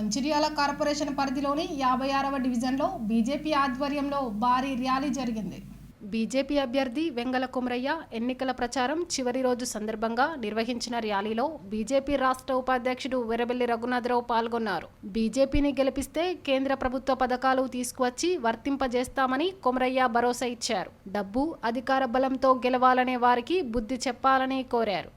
Mancherial corporation పరిధిలోని యాభై ఆరవ డివిజన్లో బీజేపీ ఆధ్వర్యంలో భారీ ర్యాలీ జరిగింది. బీజేపీ అభ్యర్థి వెంగల కుమరయ్య ఎన్నికల ప్రచారం చివరి రోజు సందర్భంగా నిర్వహించిన ర్యాలీలో బీజేపీ రాష్ట్ర ఉపాధ్యక్షుడు వెరబెల్లి రఘునాథరావు పాల్గొన్నారు. బీజేపీని గెలిపిస్తే కేంద్ర ప్రభుత్వ పథకాలు తీసుకువచ్చి వర్తింపజేస్తామని కుమరయ్య భరోసా ఇచ్చారు. డబ్బు అధికార బలంతో గెలవాలనే వారికి బుద్ధి చెప్పాలని కోరారు.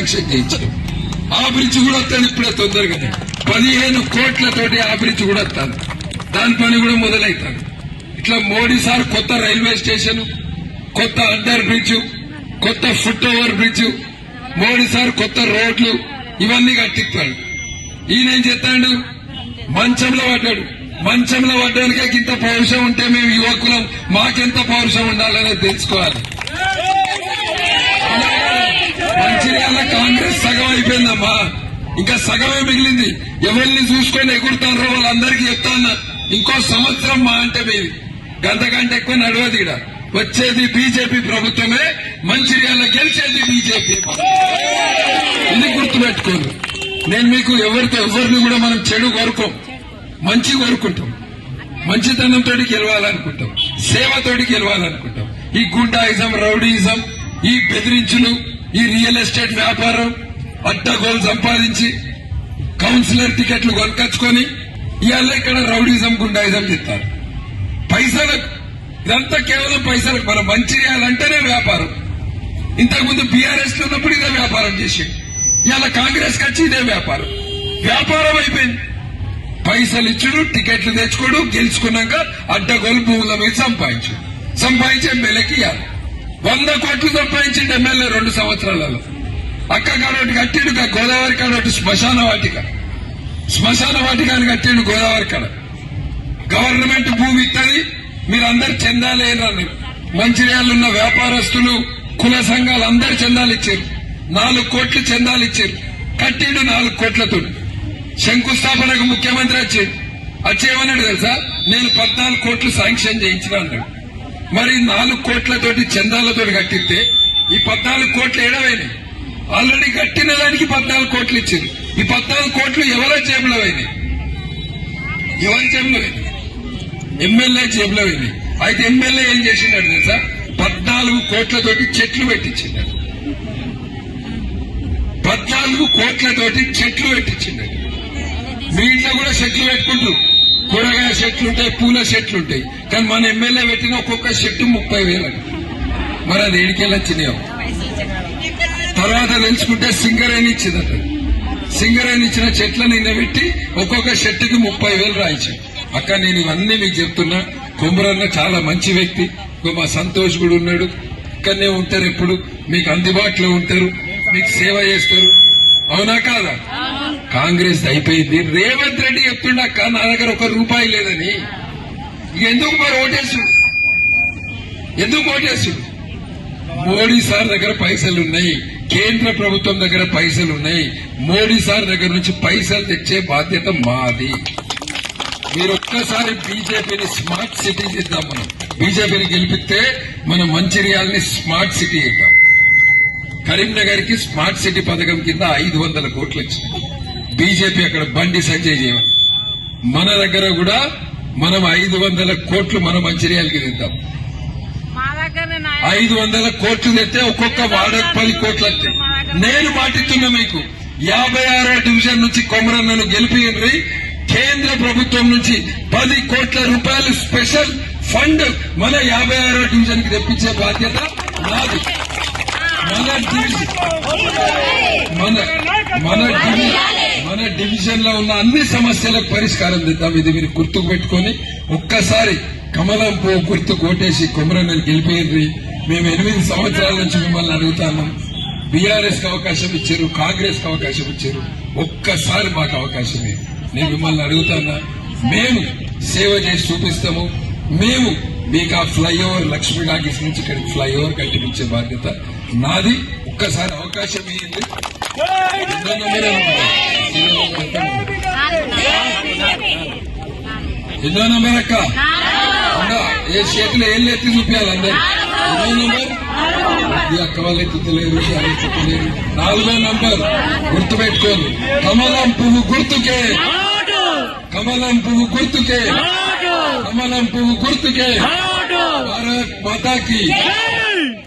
శాంక్షన్ చేయించారు ఆ బ్రిడ్జ్ కూడా వస్తాను ఇప్పుడే తొందరగా పదిహేను కోట్లతోటి ఆ బ్రిడ్జ్ కూడా వస్తాను. దాని పని కూడా మొదలవుతాను ఇట్లా మోడీ సార్ కొత్త రైల్వే స్టేషన్ కొత్త అండర్ బ్రిడ్జ్ కొత్త foot over bridge Modi sir కొత్త రోడ్లు ఇవన్నీ కట్టిస్తాడు. ఈయన ఏం చెప్తాడు మంచంలో పడ్డాడు. మంచంలో పడ్డానికే ఇంత పౌరుషం ఉంటే మేము యువకులం. మాకెంత పౌరుషం ఉండాలనేది తెలుసుకోవాలి. మంచిర్యాల కాంగ్రెస్ సగం అయిపోయిందమ్మా. ఇంకా సగమే మిగిలింది. ఎవరిని చూసుకొని ఎగురుతారో వాళ్ళందరికీ చెప్తాను ఇంకో సంవత్సరం మా అంటే మీది గంటకంటే ఎక్కువ నడవదు ఇక్కడ వచ్చేది బీజేపీ ప్రభుత్వమే మంచిర్యాల గెలిచేది బీజేపీ. ఇది గుర్తుపెట్టుకోండి నేను మీకు ఎవరితో ఎవరిని కూడా మనం చెడు కోరుకోం. మంచి కోరుకుంటాం. మంచితనంతో గెలవాలనుకుంటాం. సేవతోటి గెలవాలనుకుంటాం. ఈ గుండాయిజం రౌడీయిజం ఈ బెదిరించులు ఈ రియల్ ఎస్టేట్ వ్యాపారం అడ్డగోలు సంపాదించి కౌన్సిలర్ టికెట్లు కొనకచ్చుకొని ఇవాళ ఇక్కడ రౌడీజం గుండాయిజం చెప్తారు పైసలకు ఇదంతా కేవలం పైసలకు మనం మంచి చేయాలంటేనే వ్యాపారం. ఇంతకుముందు బీఆర్ఎస్లో ఉన్నప్పుడు ఇదే వ్యాపారం చేసి ఇవాళ కాంగ్రెస్ వచ్చి ఇదే వ్యాపారం. వ్యాపారం అయిపోయింది. పైసలు ఇచ్చుడు టికెట్లు తెచ్చుకోడు గెలుచుకున్నాక అడ్డగోలు భూముల మీద సంపాదించు సంపాదించి ఎమ్మెల్యేకి ఇవ్వాలి. వంద కోట్లు సంపాదించింది ఎమ్మెల్యే రెండు సంవత్సరాలలో. అక్క కాడోటి కట్టిండు గోదావరి కాడోటి శ్మశాన వాటిక. శ్మశాన వాటికాన్ని కట్టిండు గోదావరి కాడ. గవర్నమెంట్ భూమి ఇస్తుంది మీరందరు చందాలేనని మంచిర్యాలు ఉన్న వ్యాపారస్తులు కుల సంఘాలు అందరు చందాలు ఇచ్చారు. నాలుగు కోట్లు చందాలు ఇచ్చారు. కట్టిండు నాలుగు కోట్లతో. శంకుస్థాపనకు ముఖ్యమంత్రి వచ్చాడు వచ్చేమన్నాడు తెలుసా? నేను పద్నాలుగు కోట్లు శాంక్షన్ చేయించిన అన్నాడు. మరి నాలుగు కోట్లతోటి చందాలతోటి కట్టిస్తే ఈ పద్నాలుగు కోట్లు ఏడవైనాయి. ఆల్రెడీ కట్టిన దానికి పద్నాలుగు కోట్లు ఇచ్చింది. ఈ పద్నాలుగు కోట్లు ఎవరి జేబులో అయినాయి? ఎవరి జేబులో అయినాయి? ఎమ్మెల్యే జేబులో అయినాయి. అయితే ఎమ్మెల్యే ఏం చేసిండాడు తెలుసా? పద్నాలుగు కోట్లతోటి చెట్లు పెట్టించిండాడు పద్నాలుగు కోట్లతోటి చెట్లు పెట్టించిండాడు మీ ఇంట్లో కూడా చెట్లు పెట్టుకుంటూ కూరగాయ చెట్లు ఉంటాయి పూల చెట్లు ఉంటాయి కానీ మన ఎమ్మెల్యే పెట్టిన ఒక్కొక్క చెట్టు ముప్పై వేలు మరి అది ఏడికెళ్ళి వచ్చినాయో తర్వాత తెలుసుకుంటే సింగరేణి ఇచ్చిందట. సింగరేణి ఇచ్చిన చెట్లను నిన్నబెట్టి ఒక్కొక్క చెట్టుకి ముప్పై వేలు రాయించాడు అక్క నేను ఇవన్నీ మీకు చెప్తున్నా. కుమరన్న చాలా మంచి వ్యక్తి. ఇంకో మా సంతోష్ కూడా ఉన్నాడు. ఇక్కడనే ఉంటారు ఎప్పుడు. మీకు అందుబాటులో ఉంటారు. మీకు సేవ చేస్తారు. అవునా కాదా? కాంగ్రెస్ అయిపోయింది. రేవంత్ రెడ్డి చెప్తుండక్క నా దగ్గర ఒక రూపాయి లేదని. ఎందుకు మరి ఓటేసు ఎందుకు ఓటేసు మోడీ సార్ దగ్గర పైసలు ఉన్నాయి. కేంద్ర ప్రభుత్వం దగ్గర పైసలు ఉన్నాయి. మోడీ సార్ దగ్గర నుంచి పైసలు తెచ్చే బాధ్యత మాది. మీరు ఒక్కసారి బీజేపీని స్మార్ట్ సిటీ చేద్దాం మనం. బీజేపీని గెలిపిస్తే మనం మంచిర్యాలని స్మార్ట్ సిటీ చేద్దాం. కరీంనగర్కి స్మార్ట్ సిటీ పథకం కింద ఐదు వందల కోట్లు వచ్చినాయి. బీజేపీ అక్కడ బండి సంజయ్ చేయమని. మన దగ్గర కూడా మనం ఐదు వందల కోట్లు మన మంచిర్యాలకి తెద్దాం. ఐదు వందల కోట్లు తెస్తే ఒక్కొక్క వాడకు పది కోట్లు వస్తాయి. నేను మాటిస్తున్నా మీకు. యాభై ఆరో డివిజన్ నుంచి కొమరన్నను గెలిపియండి. కేంద్ర ప్రభుత్వం నుంచి పది కోట్ల రూపాయలు స్పెషల్ ఫండ్ మన యాభై ఆరో డివిజన్కి తెప్పించే బాధ్యత నాది. మన డివిజన్. మన మన డివిజన్. మన డివిజన్లో ఉన్న అన్ని సమస్యలకు పరిష్కారం తెద్దాం. ఇది మీరు గుర్తుకు పెట్టుకొని ఒక్కసారి కమలం పువ్వు గుర్తు కోటేసి కొమరన్నని గెలిపేయండి. మేము ఎనిమిది సంవత్సరాల నుంచి మిమ్మల్ని అడుగుతాను బీఆర్ఎస్కి అవకాశం ఇచ్చారు కాంగ్రెస్కి అవకాశం ఇచ్చారు. ఒక్కసారి మాకు అవకాశం ఇవ్వండి. నేను మిమ్మల్ని అడుగుతానా మేము సేవ చేసి చూపిస్తాము. మేము మీకు ఆ ఫ్లైఓవర్ లక్ష్మీ టాకీస్ నుంచి ఇక్కడికి ఫ్లైఓవర్ కల్పించే బాధ్యత నాది. ఒక్కసారి అవకాశం ఇవ్వండి ఎన్నో నెంబరే అక్క? ఏ చేతిలో ఏళ్ళు ఎత్తి చూపించాలి అందరు. ఎన్నో నెంబర్. ఈ అక్క వాళ్ళు ఎత్తుతలేరు ఎత్తుతలేరు నాలుగో నంబర్. గుర్తుపెట్టుకోండి. కమలం పువ్వు గుర్తుకే. కమలం పువ్వు గుర్తుకే. కమలం పువ్వు గుర్తుకే. భారత్ మాతాకి.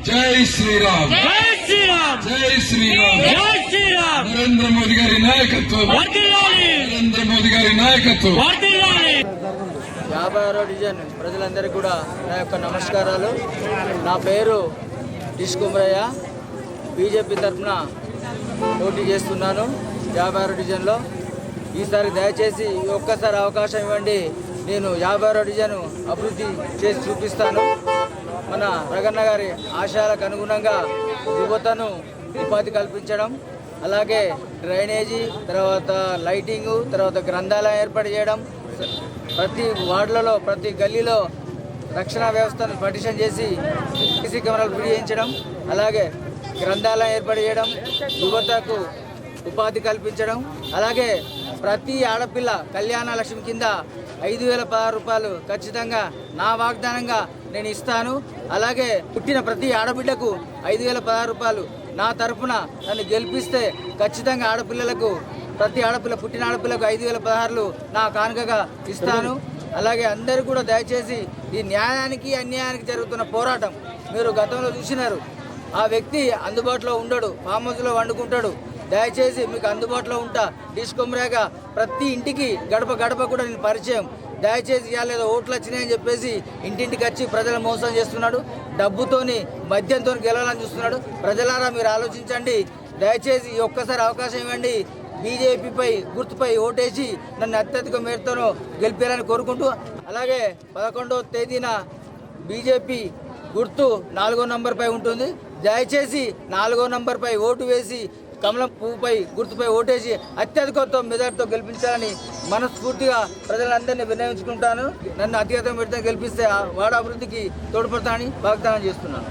జై. శ్రీరామ్. జై శ్రీరామ్. నరేంద్ర మోదీ గారి నాయకత్వం. నరేంద్ర మోదీ గారి నాయకత్వం. యాభై ఆరో డివిజన్ ప్రజలందరికీ కూడా నా యొక్క నమస్కారాలు. నా పేరు డిష్ కుమరయ్య. బీజేపీ తరఫున పోటీ చేస్తున్నాను యాభై ఆరో డివిజన్లో. ఈసారి దయచేసి ఒక్కసారి అవకాశం ఇవ్వండి. నేను యాభై ఆరో డివిజన్ అభివృద్ధి చేసి చూపిస్తాను. మన రగన్న గారి ఆశయాలకు అనుగుణంగా యువతను ఉపాధి కల్పించడం అలాగే డ్రైనేజీ తర్వాత లైటింగు తర్వాత గ్రంథాలయం ఏర్పాటు చేయడం ప్రతి వార్డులలో ప్రతి గల్లీలో రక్షణ వ్యవస్థను పటిషన్ చేసి సీసీ కెమెరాలు ఫిట్ అలాగే గ్రంథాలయం ఏర్పాటు చేయడం యువతకు ఉపాధి కల్పించడం అలాగే ప్రతి ఆడపిల్ల కళ్యాణ లక్ష్మి కింద ఐదు వేల పదహారు రూపాయలు ఖచ్చితంగా నా వాగ్దానంగా నేను ఇస్తాను. అలాగే పుట్టిన ప్రతి ఆడబిడ్డకు ఐదు వేల పదహారు రూపాయలు నా తరపున నన్ను గెలిపిస్తే ఖచ్చితంగా ఆడపిల్లలకు ప్రతి ఆడపిల్ల పుట్టిన ఆడపిల్లకు ఐదు వేల పదహారులు నా కానుకగా ఇస్తాను. అలాగే అందరూ కూడా దయచేసి ఈ న్యాయానికి అన్యాయానికి జరుగుతున్న పోరాటం మీరు గతంలో చూసినారు. ఆ వ్యక్తి అందుబాటులో ఉండడు ఫామ్ హౌస్లో వండుకుంటాడు. దయచేసి మీకు అందుబాటులో ఉంటా. డిష్ ప్రతి ఇంటికి గడప గడప కూడా నేను పరిచయం. దయచేసి ఇవాళ ఓట్లు వచ్చినాయని చెప్పేసి ఇంటింటికి వచ్చి ప్రజలు మోసం చేస్తున్నాడు. డబ్బుతోని మద్యంతో గెలవాలని చూస్తున్నాడు. ప్రజలారా మీరు ఆలోచించండి. దయచేసి ఒక్కసారి అవకాశం ఇవ్వండి. బీజేపీపై గుర్తుపై ఓటేసి నన్ను అత్యధిక మేరతోనూ గెలిపారని కోరుకుంటూ అలాగే పదకొండవ తేదీన బీజేపీ గుర్తు నాలుగో నంబర్పై ఉంటుంది. దయచేసి నాలుగో నంబర్పై ఓటు వేసి కమలం పువ్వుపై గుర్తుపై ఓటేసి అత్యధికతో మెజార్టీతో గెలిపించాలని మనస్ఫూర్తిగా ప్రజలందరినీ విన్నవించుకుంటాను. నన్ను అత్యధిక పెడితే గెలిపిస్తే వాడ అభివృద్ధికి తోడ్పడతానని వాగ్దానం చేస్తున్నాను.